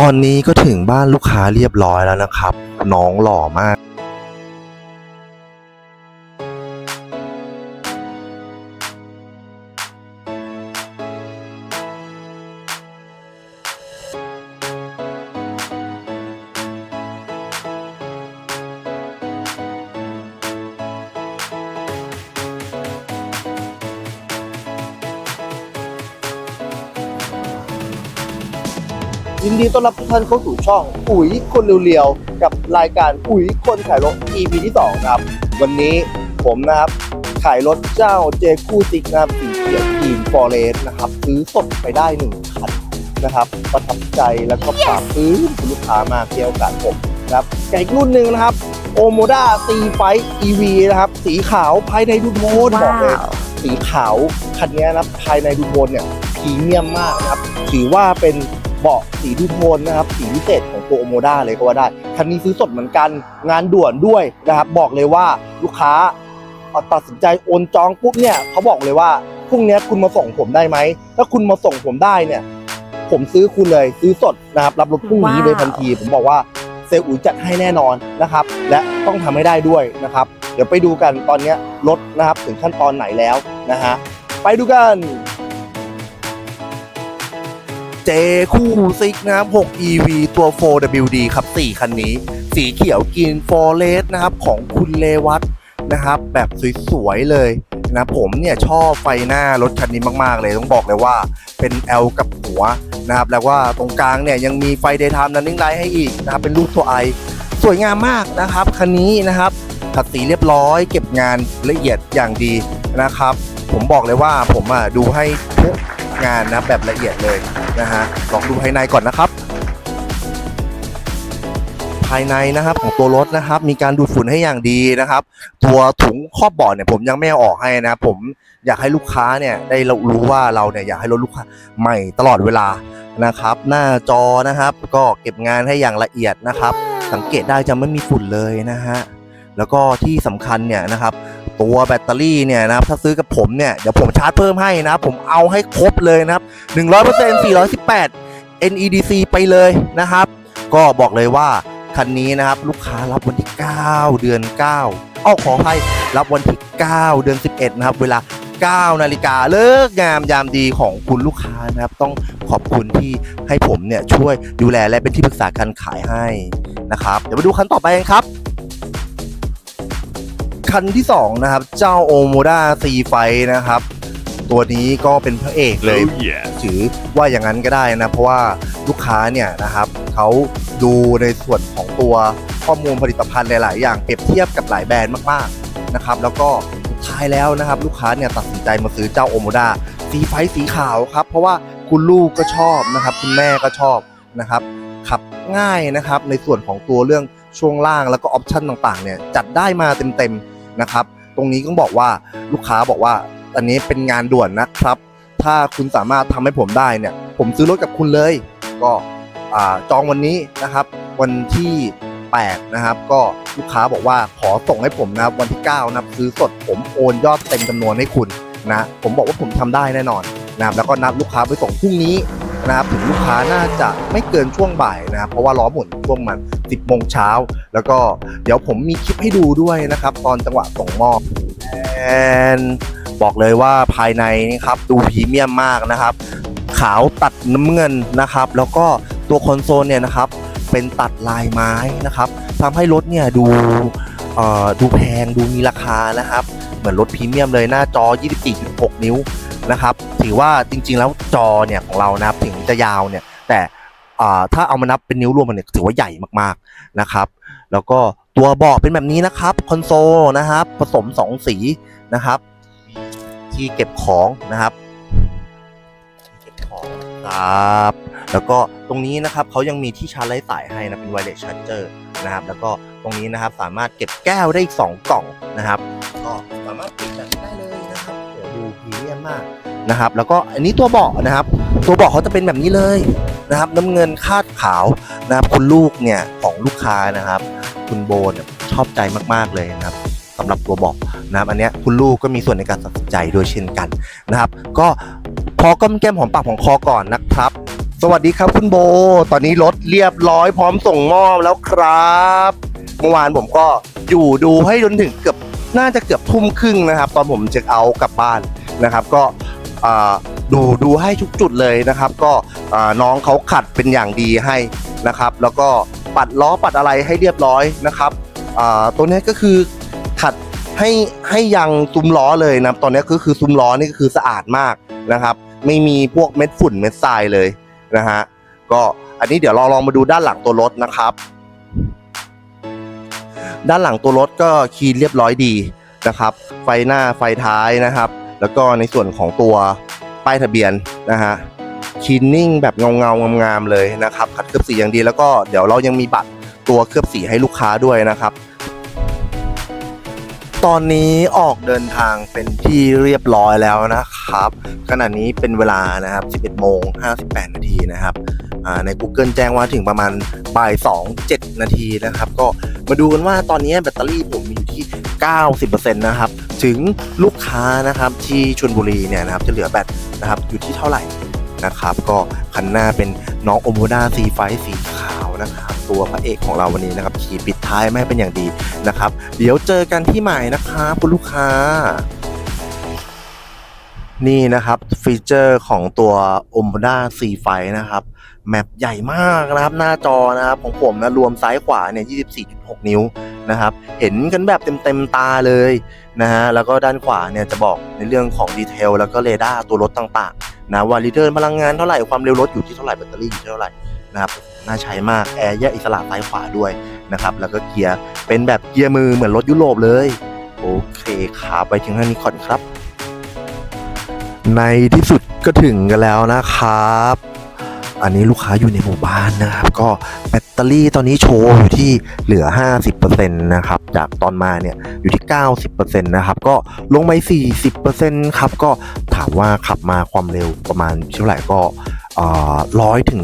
ตอนนี้ก็ถึงบ้านลูกค้าเรียบร้อยแล้วนะครับ น้องหล่อมาก ยินดีต้อนรับทุกท่านเข้าสู่ช่องปุ๋ยคนเรียวๆ กับรายการปุ๋ยคนขายรถ EP ที่2นะครับ วันนี้ผมนะครับ ขายรถเจ้าเจคู่ซิกนะครับสีเขียวกรีนฟอเรสนะครับ ซื้อสดไปได้หนึ่งคันนะครับ ประทับใจแล้วก็ฝากซื้อคุณลูกค้ามาเกี่ยวกับผมนะครับกับอีกรุ่นหนึ่งนะครับโอโมด้าซีไฟ EV นะครับ สีขาวภายในดูโมนบอกเลยสีขาวคันนี้นะครับภายในดูโทนเนี่ยพรีเมียมมากนะครับ ถือว่าเป็น เบาะสีดูโทนนะครับสีพิเศษของตัวโอโมด้าเลยก็ว่าได้คันนี้ซื้อสดเหมือนกันงานด่วนด้วยนะครับบอกเลยว่าลูกค้าเอาตัดสินใจโอนจองปุ๊บเนี่ยเขาบอกเลยว่าพรุ่งนี้คุณมาส่งผมได้ไหมถ้าคุณมาส่งผมได้เนี่ย ผมซื้อคุณเลยซื้อสดนะครับรับรถพรุ่งนี้เลยทันที ผมบอกว่าเซลล์อุ๋ยจัดให้แน่นอนนะครับ และต้องทำให้ได้ด้วยนะครับ เดี๋ยวไปดูกันตอนเนี้ยรถนะครับถึงขั้นตอนไหนแล้วนะฮะไปดูกัน เจคู่ซิกนะครับ 6 EV ตัว 4WD ครับ 4 คันนี้ สีเขียวกรีนฟอเรสนะครับ ของคุณเลวัตนะครับ แบบสวยๆเลยนะผมเนี่ยชอบไฟหน้ารถคันนี้มากๆเลยต้องบอกเลยว่าเป็น L กับหัวนะครับแล้วว่าตรงกลางเนี่ยยังมีไฟ daytime running light ให้อีกนะครับเป็นรูปตัวไอสวยงามมากนะครับคันนี้นะครับขัดสีเรียบร้อย เก็บงานละเอียดอย่างดีนะครับ ผมบอกเลยว่าผมอะดูให้ทุก งานนะแบบละเอียดเลยนะฮะลองดูภายในก่อนนะครับ ภายในนะครับของตัวรถนะครับ มีการดูดฝุ่นให้อย่างดีนะครับ ตัวถุงครอบเบาะเนี่ยผมยังไม่เอาออกให้นะผมอยากให้ลูกค้าเนี่ยได้รู้ว่าเราเนี่ยอยากให้รถลูกค้าใหม่ตลอดเวลานะครับ หน้าจอนะครับ ก็เก็บงานให้อย่างละเอียดนะครับ สังเกตได้จะไม่มีฝุ่นเลยนะฮะแล้วก็ที่สำคัญเนี่ยนะครับ ตัวแบตเตอรี่เนี่ยนะครับถ้าซื้อกับผมเนี่ยเดี๋ยวผมชาร์จเพิ่มให้นะครับผมเอาให้ครบเลยนะครับ 100% 418 NEDC ไปเลยนะครับ ก็บอกเลยว่าคันนี้นะครับลูกค้ารับวันที่ 9 เดือน 9อ้อขอให้รับวันที่ 9 เดือน 11 นะครับ เวลา 9 นาฬิกาเลิกงามยามดีของคุณลูกค้านะครับ ต้องขอบคุณที่ให้ผมเนี่ยช่วยดูแลและเป็นที่ปรึกษาการขายให้นะครับ เดี๋ยวมาดูคันต่อไปกันครับ คันที่ 2 นะครับ เจ้าโอโมด้าซีไฟนะครับ ตัวนี้ก็เป็นพระเอกเลย Oh yeah. ถือว่าอย่างนั้นก็ได้นะ เพราะว่าลูกค้าเนี่ยนะครับเขาดูในส่วนของตัวข้อมูลผลิตภัณฑ์หลาย ๆ อย่างเปรียบเทียบกับหลายแบรนด์มาก ๆ นะครับ แล้วก็สุดท้ายแล้วนะครับ ลูกค้าเนี่ยตัดสินใจมาซื้อเจ้าโอโมดาสีไฟสีขาวครับ เพราะว่าคุณลูกก็ชอบนะครับ คุณแม่ก็ชอบนะครับขับง่ายนะครับในส่วนของตัวเรื่องช่วงล่างแล้วก็ออปชั่นต่าง ๆ เนี่ยจัดได้มาเต็ม ๆ นะครับ ตรงนี้ต้องบอกว่าลูกค้าบอกว่าอันนี้เป็นงานด่วนนะครับ ถ้าคุณสามารถทำให้ผมได้เนี่ย ผมซื้อรถกับคุณเลย ก็จองวันนี้นะครับ วันที่ 8 นะครับ ก็ลูกค้าบอกว่าขอส่งให้ผมนะครับวันที่ 9 นะครับซื้อสดผมโอนยอดเต็มจำนวนให้คุณนะ ผมบอกว่าผมทำได้แน่นอนนะครับแล้วก็นัดลูกค้าไปส่งพรุ่งนี้ นะครับถึงลูกค้าน่าจะไม่เกินช่วงบ่ายนะครับเพราะว่าล้อหมุนช่วงมัน10โมงเช้า แล้วก็เดี๋ยวผมมีคลิปให้ดูด้วยนะครับ ตอนจังหวะส่งมอบแอนบอกเลยว่าภายในนี่ครับดูพรีเมียมมากนะครับ ขาวตัดน้ำเงินนะครับ แล้วก็ตัวคอนโซลเนี่ยนะครับเป็นตัดลายไม้นะครับทำให้รถเนี่ยดูเอ่อดูแพงดูมีราคานะครับ เหมือนรถพรีเมียมเลยหน้าจอ 24.6 นิ้ว นะครับ ถือว่าจริงๆแล้วจอเนี่ยของเรานะครับถึงจะยาวเนี่ย แต่ถ้าเอามานับเป็นนิ้วรวมกันเนี่ยถือว่าใหญ่มากๆนะครับ แล้วก็ตัวเบาะเป็นแบบนี้นะครับคอนโซลนะครับ ผสม 2 สีนะครับ ที่เก็บของนะครับเก็บของครับแล้วก็ตรงนี้นะครับเขายังมีที่ชาร์จไร้สายให้นะเป็นไวเลสชาร์เจอร์นะครับ แล้วก็ตรงนี้นะครับสามารถเก็บแก้วได้อีก 2 กล่องนะครับ ก็สามารถปิดแบ เมียมมากนะครับ แล้วก็อันนี้ตัวเบาะนะครับ ตัวเบาะเขาจะเป็นแบบนี้เลยนะครับ น้ำเงินคาดขาวนะครับคุณลูกเนี่ยของลูกค้านะครับ คุณโบนชอบใจมากๆเลยนะครับสำหรับตัวเบาะนะครับอันนี้คุณลูกก็มีส่วนในการตัดสินใจด้วยเช่นกันนะครับ ก็พอก้มแก้มหอมปากของคอก่อนนะครับ สวัสดีครับคุณโบ ตอนนี้รถเรียบร้อยพร้อมส่งมอบแล้วครับเมื่อวานผมก็อยู่ดูให้จนถึงเกือบน่าจะเกือบทุ่มครึ่งนะครับ ตอนผมเช็คเอาท์กลับบ้าน นะครับ ก็ดูดูให้ทุกจุดเลยนะครับ ก็น้องเขาขัดเป็นอย่างดีให้นะครับ แล้วก็ปัดล้อปัดอะไรให้เรียบร้อยนะครับตัวนี้ก็คือขัดให้ให้ยังซุ้มล้อเลยนะตอนนี้ก็คือซุ้มล้อนี่ก็คือสะอาดมากนะครับ ไม่มีพวกเม็ดฝุ่นเม็ดทรายเลยนะฮะก็อันนี้เดี๋ยวเราลองมาดูด้านหลังตัวรถนะครับ ด้านหลังตัวรถก็คีนเรียบร้อยดีนะครับ ไฟหน้าไฟท้ายนะครับ แล้วก็ในส่วนของตัวป้ายทะเบียนนะฮะคีนนิ่งแบบเงาเงางามๆเลยนะครับขัดเคลือบสีอย่างดีแล้วก็เดี๋ยวเรายังมีบัตรตัวเคลือบสีให้ลูกค้าด้วยนะครับ ตอนนี้ออกเดินทางเป็นที่เรียบร้อยแล้วนะครับขณะนี้เป็นเวลานะครับ 11โมง58 นาทีนะครับใน Google แจ้งว่าถึงประมาณบ่าย2 7 นาทีนะครับ ก็มาดูกันว่าตอนนี้แบตเตอรี่ผมมีอยู่ที่ 90%นะครับ ถึงลูก ค้านะครับที่ชลบุรีเนี่ยนะครับจะเหลือแบตนะครับอยู่ที่เท่าไหร่นะครับ ก็คันหน้าเป็นน้องโอโมด้าซีไฟสีขาวนะครับตัวพระเอกของเราวันนี้นะครับขี่ปิดท้ายไม่เป็นอย่างดีนะครับ เดี๋ยวเจอกันที่ใหม่นะครับคุณลูกค้านี่นะครับฟีเจอร์ของตัว o m o d a C ไฟนะครับ แมปใหญ่มากนะครับ หน้าจอนะครับของผมนะรวมซ้ายขวาเนี่ย 24.6 นิ้วนะครับ เห็นกันแบบเต็มๆตาเลยนะฮะแล้วก็ด้านขวาเนี่ยจะบอกในเรื่องของดีเทลแล้วก็เรดาร์ตัวรถต่างๆนะว่าลิเทิร์นพลังงานเท่าไหร่ความเร็วรถอยู่ที่เท่าไหร่แบตเตอรี่อยู่ที่เท่าไหร่นะครับน่าใช้มากแอร์แยกอิสระซ้ายขวาด้วยนะครับแล้วก็เกียร์เป็นแบบเกียร์มือเหมือนรถยุโรปเลยโอเคครับไปถึงฮันนี้ก่อนครับ ในที่สุดก็ถึงกันแล้วนะครับ อันนี้ลูกค้าอยู่ในหมู่บ้านนะครับ ก็แบตเตอรี่ตอนนี้โชว์อยู่ที่เหลือ 50%นะครับ จากตอนมาเนี่ยอยู่ที่ 90%นะครับ ก็ลงไป 40%ครับ ก็ถามว่าขับมาความเร็วประมาณเท่าไหร่ก็ร้อยถึง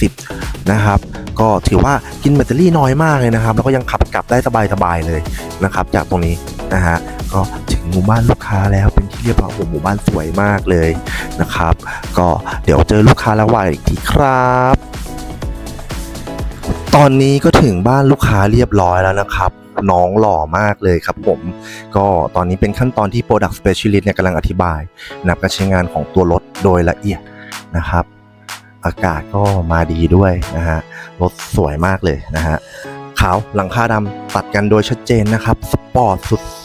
140 นะครับ ก็ถือว่ากินแบตเตอรี่น้อยมากเลยนะครับ แล้วก็ยังขับกลับได้สบายๆเลยนะครับ จากตรงนี้นะฮะ ก็ถึงหมู่บ้านลูกค้าแล้วเป็น เรียบร้อยหมู่บ้านสวยมากเลยนะครับ ก็เดี๋ยวเจอลูกค้าแล้วว่าอีกทีครับ ตอนนี้ก็ถึงบ้านลูกค้าเรียบร้อยแล้วนะครับน้องหล่อมากเลยครับผม ก็ตอนนี้เป็นขั้นตอนที่ Product Specialist เนี่ยกำลังอธิบายนับการใช้งานของตัวรถโดยละเอียดนะครับ อากาศก็มาดีด้วยนะฮะ รถสวยมากเลยนะฮะ ขาวหลังคาดำตัดกันโดยชัดเจนนะครับ สปอร์ต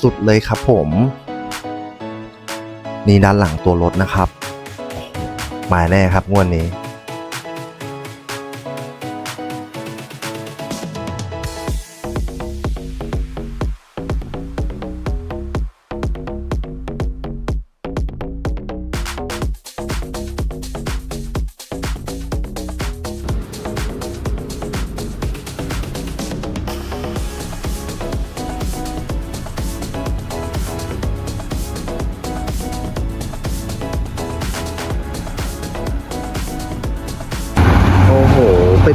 สุดๆเลยครับผม นี่ด้านหลังตัวรถนะครับมาแน่ครับงวดนี้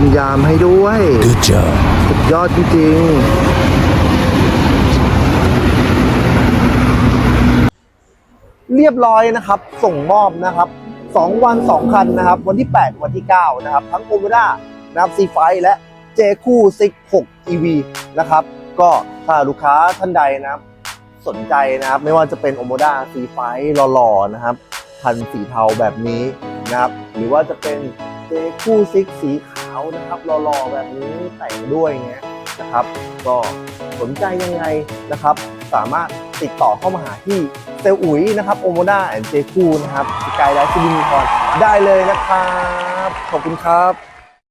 เป็นยามให้ด้วย Good job. สุดยอดจริงๆ เรียบร้อยนะครับ ส่งมอบนะครับ 2 วัน 2 คันนะครับ วันที่ 8 วันที่ 9 นะครับ ทั้งโอ m มด้านะครับซีไฟและเจคู่ซิก6 EV นะครับ ก็ถ้าลูกค้าท่านใดนะครับสนใจนะครับ ไม่ว่าจะเป็นโอ m มด้าซีไฟหล่อๆนะครับ คันสีเทาแบบนี้นะครับ หรือว่าจะเป็นเจคู่ซิกสีขาวนะครับหล่อๆแบบนี้แต่งด้วยเงี้ยนะครับ ก็สนใจยังไงนะครับ สามารถติดต่อเข้ามาหาที่เซลอุ๋ยนะครับโอโมด้าแอนเจคูนะครับกายไลฟ์ซิลิมิคอนได้เลยนะครับ ขอบคุณครับ